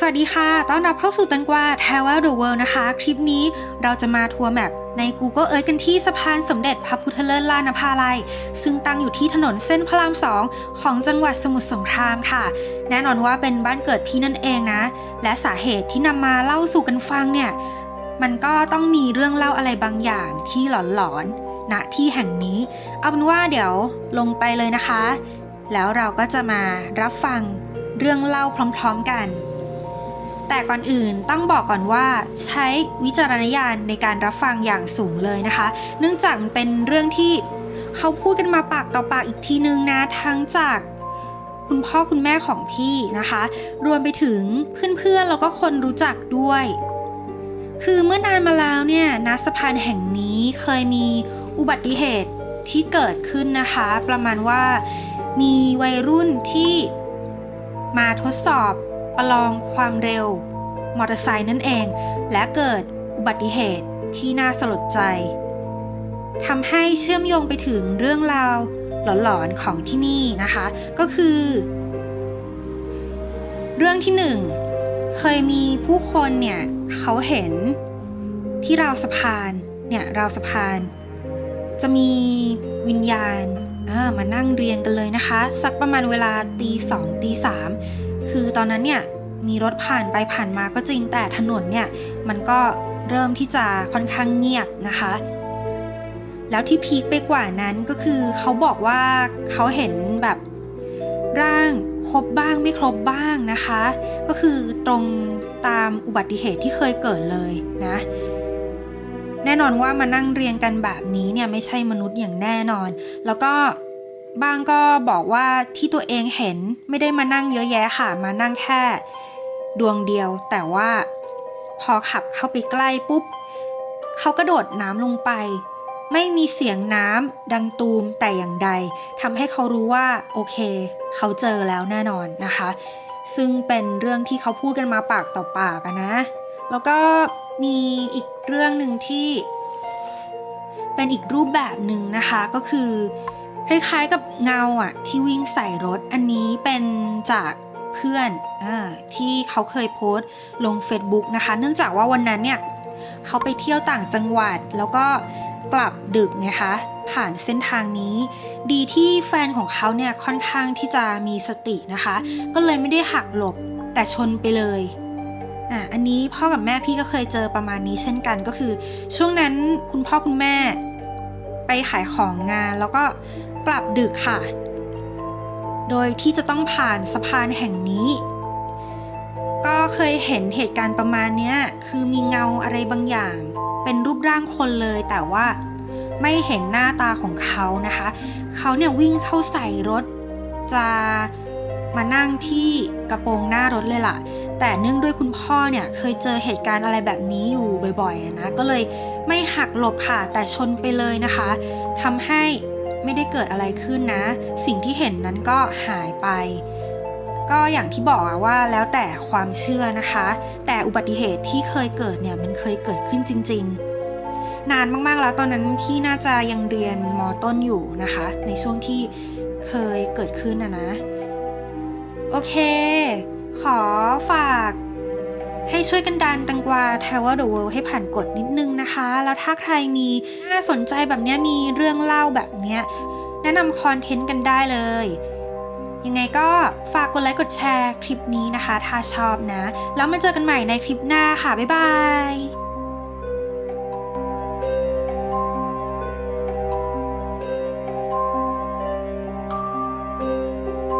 สวัสดีค่ะ ต้อนรับเข้าสู่ตังกวา Travel the World นะคะ คลิปนี้เราจะมาทัวร์แมปใน Google Earth กันที่สะพานสมเด็จพระพุทธเลิศลานภาลัย ซึ่งตั้งอยู่ที่ถนนเส้นพระรามสองของจังหวัดสมุทรสงครามค่ะ แน่นอนว่าเป็นบ้านเกิดพี่นั่นเองนะ และสาเหตุที่นำมาเล่าสู่กันฟังเนี่ย มันก็ต้องมีเรื่องเล่าอะไรบางอย่างที่หลอนๆณที่แห่งนี้ เอาเป็นว่าเดี๋ยวลงไปเลยนะคะ แล้วเราก็จะมารับฟังเรื่องเล่าพร้อม ๆกัน แต่ก่อนอื่นต้องบอกก่อนว่าใช้วิจารณญาณในการรับฟังอย่างสูงเลยนะคะ เนื่องจากมันเป็นเรื่องที่เขาพูดกันมาปากต่อปากอีกทีนึงนะทั้งจากคุณพ่อคุณแม่ของพี่นะคะ รวมไปถึงเพื่อนๆแล้วก็คนรู้จักด้วย คือเมื่อนานมาแล้วเนี่ยณสะพานแห่งนี้เคยมีอุบัติเหตุที่เกิดขึ้นนะคะ ประมาณว่ามีวัยรุ่นที่มาทดสอบ ประลองความเร็ว มอเตอร์ไซค์นั่นเอง และเกิดอุบัติเหตุที่น่าสลดใจทำให้เชื่อมโยงไปถึงเรื่องราวหลอนๆของที่นี่นะคะ ก็คือ เรื่องที่หนึ่งเคยมีผู้คนเนี่ยเขาเห็นที่ราวสะพานเนี่ยราวสะพาน จะมีวิญญาณามานั่งเรียงกันเลยนะคะ สักประมาณเวลาตีสองตีสาม คือตอนนั้นเนี่ยมีรถผ่านไปผ่านมาก็จริงแต่ถนนเนี่ยมันก็เริ่มที่จะค่อนข้างเงียบนะคะ แล้วที่พีคไปกว่านั้นก็คือเขาบอกว่าเขาเห็นแบบร่างครบบ้างไม่ครบบ้างนะคะ ก็คือตรงตามอุบัติเหตุที่เคยเกิดเลยนะ แน่นอนว่ามานั่งเรียงกันแบบนี้เนี่ยไม่ใช่มนุษย์อย่างแน่นอน แล้วก็ บางก็บอกว่าที่ตัวเองเห็นไม่ได้มานั่งเยอะแยะค่ะ มานั่งแค่ ดวงเดียว แต่ว่าพอขับเข้าไปใกล้ปุ๊บเขากระโดดน้ำลงไป ไม่มีเสียงน้ำดังตูมแต่อย่างใดทำให้เขารู้ว่าโอเค เขาเจอแล้วแน่นอนนะคะ ซึ่งเป็นเรื่องที่เขาพูดกันมาปากต่อปากนะ แล้วก็มีอีกเรื่องหนึ่งที่ เป็นอีกรูปแบบหนึ่งนะคะก็คือ คล้ายๆกับเงาอะที่วิ่งใส่รถอันนี้เป็นจากเพื่อนอที่เขาเคยโพสต์ลง Facebook นะคะ เนื่องจากว่าวันนั้นเนี่ยเขาไปเที่ยวต่างจังหวัดแล้วก็กลับดึกไงคะ ผ่านเส้นทางนี้ ดีที่แฟนของเขาเนี่ยค่อนข้างที่จะมีสตินะคะ ก็เลยไม่ได้หักหลบแต่ชนไปเลยอะอันนี้พ่อกับแม่พี่ก็เคยเจอประมาณนี้เช่นกันก็คือ ช่วงนั้นคุณพ่อคุณแม่ไปขายของงานแล้วก็ กลับดึกค่ะ โดยที่จะต้องผ่านสะพานแห่งนี้ ก็เคยเห็นเหตุการณ์ประมาณเนี้ยคือมีเงาอะไรบางอย่าง เป็นรูปร่างคนเลยแต่ว่าไม่เห็นหน้าตาของเขานะคะ เขาเนี่ยวิ่งเข้าใส่รถ จะมานั่งที่กระโปรงหน้ารถเลยล่ะ แต่เนื่องด้วยคุณพ่อเนี่ยเคยเจอเหตุการณ์อะไรแบบนี้อยู่บ่อยๆนะ ก็เลยไม่หักหลบค่ะ แต่ชนไปเลยนะคะทำให้ ไม่ได้เกิดอะไรขึ้นนะ สิ่งที่เห็นนั้นก็หายไป ก็อย่างที่บอกว่าแล้วแต่ความเชื่อนะคะ แต่อุบัติเหตุที่เคยเกิดเนี่ยมันเคยเกิดขึ้นจริง ๆ นานมากๆแล้วตอนนั้นพี่น่าจะยังเรียนมต้นอยู่นะคะ ในช่วงที่เคยเกิดขึ้นนะนะ โอเค ขอฝาก ให้ช่วยกันดันตังกวา Travel the World ให้ผ่านกฎนิดนึงนะคะ แล้วถ้าใครมีน่าสนใจแบบนี้มีเรื่องเล่าแบบนี้แนะนำคอนเทนต์กันได้เลย ยังไงก็ฝากกดไลค์กดแชร์คลิปนี้นะคะ ถ้าชอบนะ แล้วมาเจอกันใหม่ในคลิปหน้าค่ะ บ๊ายบาย